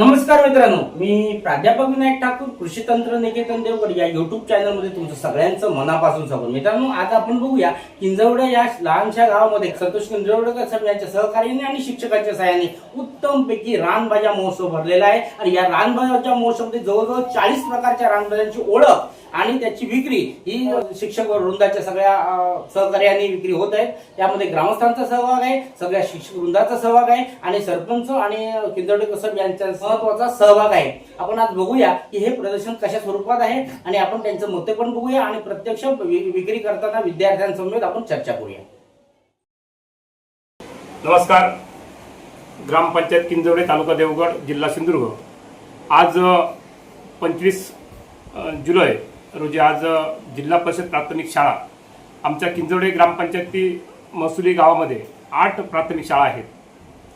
नमस्कार मित्रांनो मी प्राध्यापक विनायक ठाकूर कृषी तंत्र निकेतन देवगड या युट्यूब चॅनलमध्ये तुमचं सगळ्यांचं मनापासून स्वागत. मित्रांनो आज आपण बघूया किंजवडे या लहानशा गावामध्ये संतोष किंजवडेकर साहेब यांच्या सहकार्याने आणि शिक्षकांच्या सहाय्याने उत्तमपैकी रानभाज्या महोत्सव भरलेला आहे. आणि या रानभाज्याच्या महोत्सवामध्ये जवळजवळ चाळीस प्रकारच्या रानभाज्यांची ओळख आणि त्याची विक्री ही शिक्षक वृंदाच्या सगळ्या सहकार्याने विक्री होत आहे. त्यामध्ये ग्रामस्थांचा सहभाग आहे सगळ्या शिक्षक वृंदाचा सहभाग आहे आणि सरपंच आणि किंजवडेकर साहेब यांच्या महत्त्वाचा सहभाग आहे. आपण आज बघूया की हे प्रदर्शन कशा स्वरूपात आहे आणि आपण त्यांचं मते पण बघूया आणि प्रत्यक्ष विक्री करताना विद्यार्थ्यांसमवेत आपण चर्चा करूया. नमस्कार. ग्रामपंचायत किंजवडे तालुका देवगड जिल्हा सिंधुदुर्ग. आज पंचवीस जुलै रोजी आज जिल्हा परिषद प्राथमिक शाळा आमच्या किंजवडे ग्रामपंचायती महसुली गावामध्ये आठ प्राथमिक शाळा आहेत.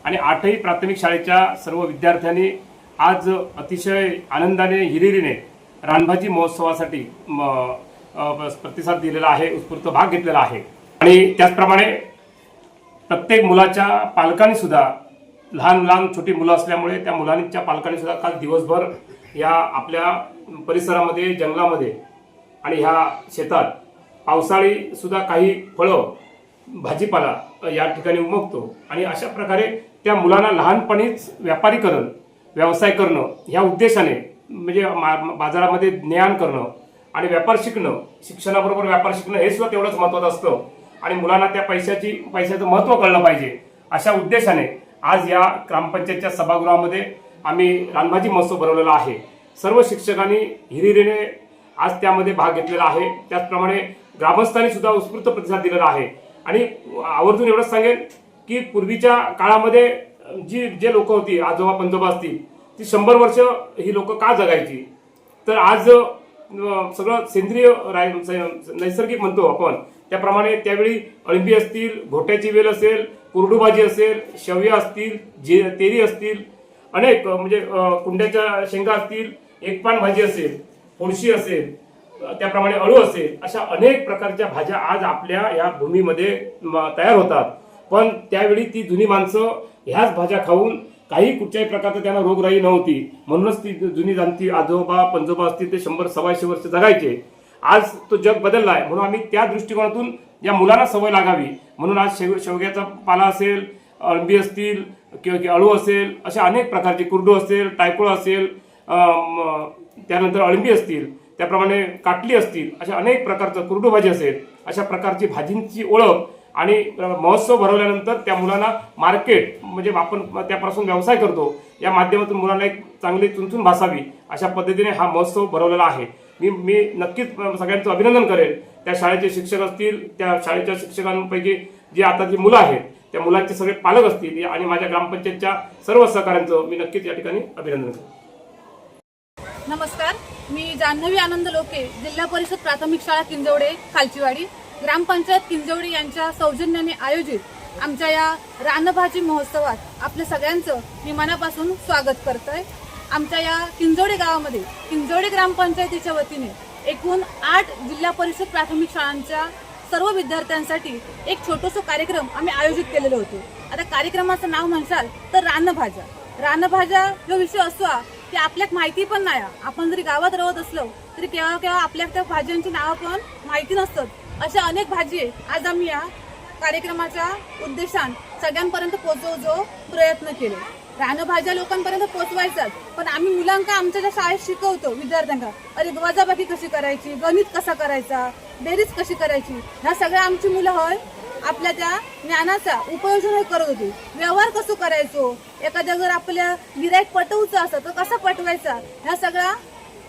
आणि आठही प्राथमिक शाळेच्या सर्व विद्यार्थ्यांनी आज अतिशय आनंदाने हिरिरीने रानभाजी महोत्सवासाठी प्रतिसाद दिलेला आहे उत्स्फूर्त भाग घेतलेला आहे. आणि त्याचप्रमाणे प्रत्येक मुलाच्या पालकांनी सुद्धा लहान लहान छोटी मुलं असल्यामुळे त्या मुलांच्या पालकांनी सुद्धा काल दिवसभर या आपल्या परिसरामध्ये जंगलामध्ये आणि ह्या शेतात पावसाळी सुद्धा काही फळं भाजीपाला या ठिकाणी उमगतो. आणि अशा प्रकारे त्या मुलांना लहानपणीच व्यापारीकरण व्यवसाय करणं ह्या उद्देशाने म्हणजे मा- बाजारामध्ये ज्ञान करणं आणि व्यापार शिकणं शिक्षणाबरोबर व्यापार शिकणं हे सुद्धा तेवढंच महत्वाचं असतं. आणि मुलांना त्या पैशाची पैशाचं महत्त्व कळलं पाहिजे. अशा उद्देशाने आज या ग्रामपंचायतच्या सभागृहामध्ये आम्ही रानभाजी महोत्सव भरवलेला आहे. सर्व शिक्षकांनी हिरिरीने आज त्यामध्ये भाग घेतलेला आहे. त्याचप्रमाणे ग्रामस्थांनी सुद्धा उत्स्फूर्त प्रतिसाद दिलेला आहे. आणि आवर्जून एवढंच सांगेन की पूर्वीच्या काळामध्ये जी जे लोक होती आजोबा पंजोबा असतील ती शंभर वर्ष ही लोक का जगायची? तर आज सगळं सेंद्रिय राय नैसर्गिक म्हणतो आपण. त्याप्रमाणे त्यावेळी अळंबी असतील घोट्याची वेल असेल कुरडू भाजी असेल शेवया असतील जे तेरी असतील अनेक म्हणजे कुंड्याच्या शेंगा असतील एकपान भाजी असेल फोडशी असेल त्याप्रमाणे अळू असेल अशा अनेक प्रकारच्या भाज्या आज आपल्या या भूमीमध्ये तयार होतात. पण त्यावेळी ती जुनी माणसं ह्याच भाज्या खाऊन काही कुठच्याही प्रकारचं त्यांना रोगराई नव्हती. म्हणूनच ती जुनी जाणती आजोबा पंजोबा असतील ते शंभर सव्वाशे वर्ष जगायचे. आज तो जग बदलला आहे म्हणून आम्ही त्या दृष्टिकोनातून या मुलांना सवय लागावी. म्हणून आज शेव शेवग्याचा पाला असेल अळंबी असतील किंवा की अळू असेल अशा अनेक प्रकारचे कुरडू असेल टायकोळ असेल त्यानंतर अळंबी असतील त्याप्रमाणे काटली असतील अशा अनेक प्रकारचं कुरडू भाजी असेल अशा प्रकारची भाजींची ओळख आणि महोत्सव भरवल्यानंतर त्या मुलांना मार्केट म्हणजे आपण त्यापासून व्यवसाय करतो या माध्यमातून मुलांना एक चांगली चुनचुन भासावी अशा पद्धतीने हा महोत्सव भरवलेला आहे. मी मी नक्कीच सगळ्यांचं अभिनंदन करेन त्या शाळेचे शिक्षक असतील त्या शाळेच्या शिक्षकांपैकी जी आता जी मुलं आहेत त्या मुलांचे सगळे पालक असतील आणि माझ्या ग्रामपंचायतच्या सर्व सहकाऱ्यांचं मी नक्कीच या ठिकाणी अभिनंदन करेन. नमस्कार. मी जान्हवी आनंद लोके जिल्हा परिषद प्राथमिक शाळा किंजवडे खालचीवाडी. ग्रामपंचायत किंजवडी यांच्या सौजन्याने आयोजित आमच्या या रानभाजी महोत्सवात आपल्या सगळ्यांचं मी मनापासून स्वागत करतोय. आमच्या या किंजवडी गावामध्ये किंजवडी ग्रामपंचायतीच्या वतीने एकूण आठ जिल्हा परिषद प्राथमिक शाळांच्या सर्व विद्यार्थ्यांसाठी एक छोटंसं कार्यक्रम आम्ही आयोजित केलेलं होतो. आता कार्यक्रमाचं नाव म्हणसाल तर रानभाज्या. रानभाज्या जो विषय असतो ते की आपल्याक माहिती पण नाही. आपण जरी गावात राहत असलो तरी केव्हा केव्हा आपल्या त्या भाज्यांची नावं पण माहिती नसतात. अशा अनेक भाजी आहे. आज आम्ही या कार्यक्रमाच्या उद्देशान सगळ्यांपर्यंत पोचवचो प्रयत्न केले. रानभाज्या लोकांपर्यंत पोचवायचाच पण आम्ही मुलांका आमच्या ज्या शाळेत शिकवतो विद्यार्थ्यांना अरे वजाबाकी कशी करायची गणित कसा करायचा बेरीज कशी करायची ह्या सगळ्या आमची मुलं होय आपल्या त्या ज्ञानाचा उपयोजन करत होती. व्यवहार कसं करायचो एखाद्या जर आपल्या गिरायक पटवूचं असं तर कसा पटवायचा ह्या सगळा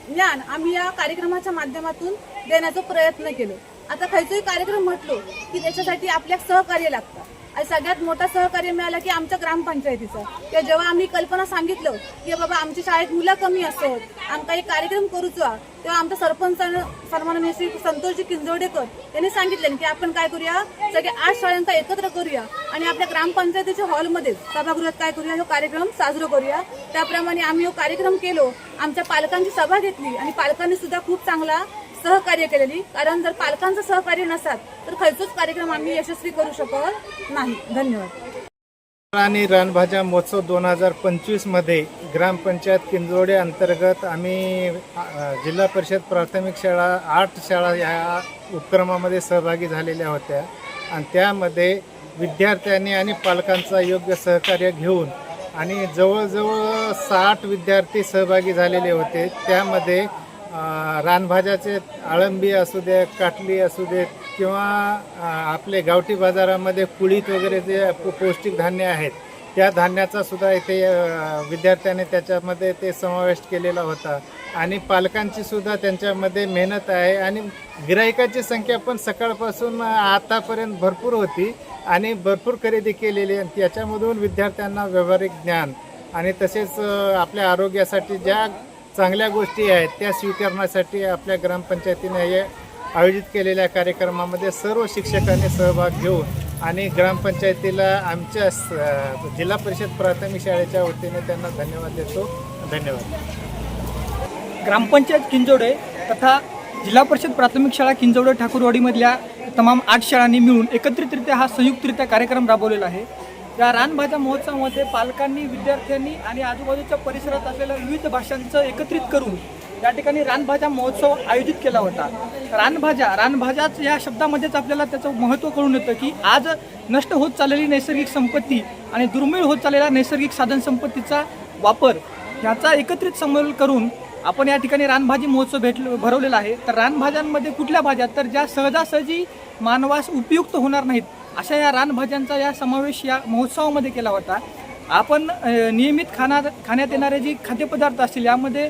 ज्ञान आम्ही या कार्यक्रमाच्या माध्यमातून देण्याचा प्रयत्न केलो. आता खयचोही कार्यक्रम म्हटलो की त्याच्यासाठी आपल्या सहकार्य लागतं. आणि सगळ्यात मोठा सहकार्य मिळाला की आमच्या ग्रामपंचायतीचं. किंवा जेव्हा आम्ही कल्पना सांगितलं की बाबा आमच्या शाळेत मुलं कमी असत आमका एक कार्यक्रम करूचो तेव्हा आमच्या सरपंच सन्माननीय श्री संतोषजी किंजवडेकर यांनी सांगितलं की आपण काय करूया? सगळे आठ शाळांचा एकत्र करूया आणि आपल्या ग्रामपंचायतीच्या हॉलमध्ये सभागृहात काय करूया? हा कार्यक्रम साजरा करूया. त्याप्रमाणे आम्ही हा कार्यक्रम केलो. आमच्या पालकांची सभा घेतली आणि पालकांनी सुद्धा खूप चांगला सहकार्य केलेली. कारण जर पालकांचं सहकार्य नसतात तर खयचोच कार्यक्रम आम्ही यशस्वी करू शकत नाही. धन्यवाद. आणि रानभाज्या महोत्सव दोन हजार पंचवीसमध्ये ग्रामपंचायत किंजोडे अंतर्गत आम्ही जिल्हा परिषद प्राथमिक शाळा आठ शाळा या उपक्रमामध्ये सहभागी झालेल्या होत्या. आणि त्यामध्ये विद्यार्थ्यांनी आणि पालकांचा योग्य सहकार्य घेऊन आणि जवळजवळ साठ विद्यार्थी सहभागी झालेले होते. त्यामध्ये रानभाज्याचे आळंबी असू दे काटली असू देत किंवा आपले गावठी बाजारामध्ये कुळीत वगैरे जे पौष्टिक धान्य आहेत त्या धान्याचा सुद्धा इथे विद्यार्थ्याने त्याच्यामध्ये ते समावेश केलेला होता आणि पालकांची सुद्धा त्यांच्यामध्ये मेहनत आहे आणि गिरायकाची संख्या पण सकाळपासून आतापर्यंत भरपूर होती आणि भरपूर खरेदी केलेली आहे. आणि त्याच्यामधून विद्यार्थ्यांना व्यावहारिक ज्ञान आणि तसेच आपल्या आरोग्यासाठी ज्या चांगल्या गोष्टी आहेत त्या स्वीकारण्यासाठी आपल्या ग्रामपंचायतीने हे आयोजित केलेल्या कार्यक्रमामध्ये सर्व शिक्षकांनी सहभाग घेऊन आणि ग्रामपंचायतीला आमच्या स- जिल्हा परिषद प्राथमिक शाळेच्या वतीने त्यांना धन्यवाद देतो. धन्यवाद. ग्रामपंचायत किंजोडे तथा जिल्हा परिषद प्राथमिक शाळा किंजोडे ठाकूरवाडीमधल्या तमाम आठ शाळांनी मिळून एकत्रितरित्या हा संयुक्तरित्या कार्यक्रम राबवलेला आहे. या रानभाज्या महोत्सवामध्ये पालकांनी विद्यार्थ्यांनी आणि आजूबाजूच्या परिसरात असलेल्या विविध भाषांचं एकत्रित करून या ठिकाणी रानभाज्या महोत्सव आयोजित केला होता. रानभाज्या रानभाज्याच या शब्दामध्येच आपल्याला त्याचं महत्त्व कळून येतं की आज नष्ट होत चाललेली नैसर्गिक संपत्ती आणि दुर्मिळ होत चाललेल्या नैसर्गिक साधनसंपत्तीचा वापर ह्याचा एकत्रित समोर करून आपण या ठिकाणी रानभाजी महोत्सव भेट भरवलेला आहे. तर रानभाज्यांमध्ये कुठल्या भाज्या? तर ज्या सहजासहजी मानवास उपयुक्त होणार नाहीत अशा या रानभाज्यांचा या समावेश या महोत्सवामध्ये केला होता. आपण नियमित खाना खाण्यात येणारे जी खाद्यपदार्थ असतील यामध्ये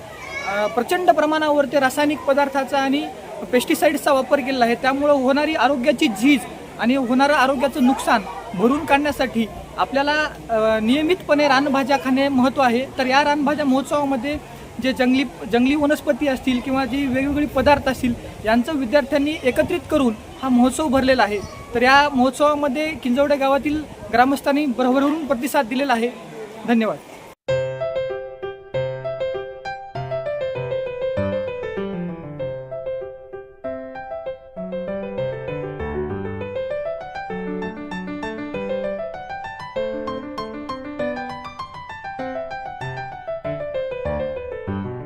प्रचंड प्रमाणावरती रासायनिक पदार्थाचा आणि पेस्टिसाईड्सचा वापर केलेला आहे. त्यामुळं होणारी आरोग्याची झीज आणि होणारं आरोग्याचं नुकसान भरून काढण्यासाठी आपल्याला नियमितपणे रानभाज्या खाणे महत्त्व आहे. तर या रानभाज्या महोत्सवामध्ये जे जंगली जंगली वनस्पती असतील किंवा जी वेगवेगळी पदार्थ असतील यांचं विद्यार्थ्यांनी एकत्रित करून हा महोत्सव भरलेला आहे. तर या महोत्सवामध्ये किंजवडे गावातील ग्रामस्थांनी भरभरून प्रतिसाद दिलेला आहे. धन्यवाद.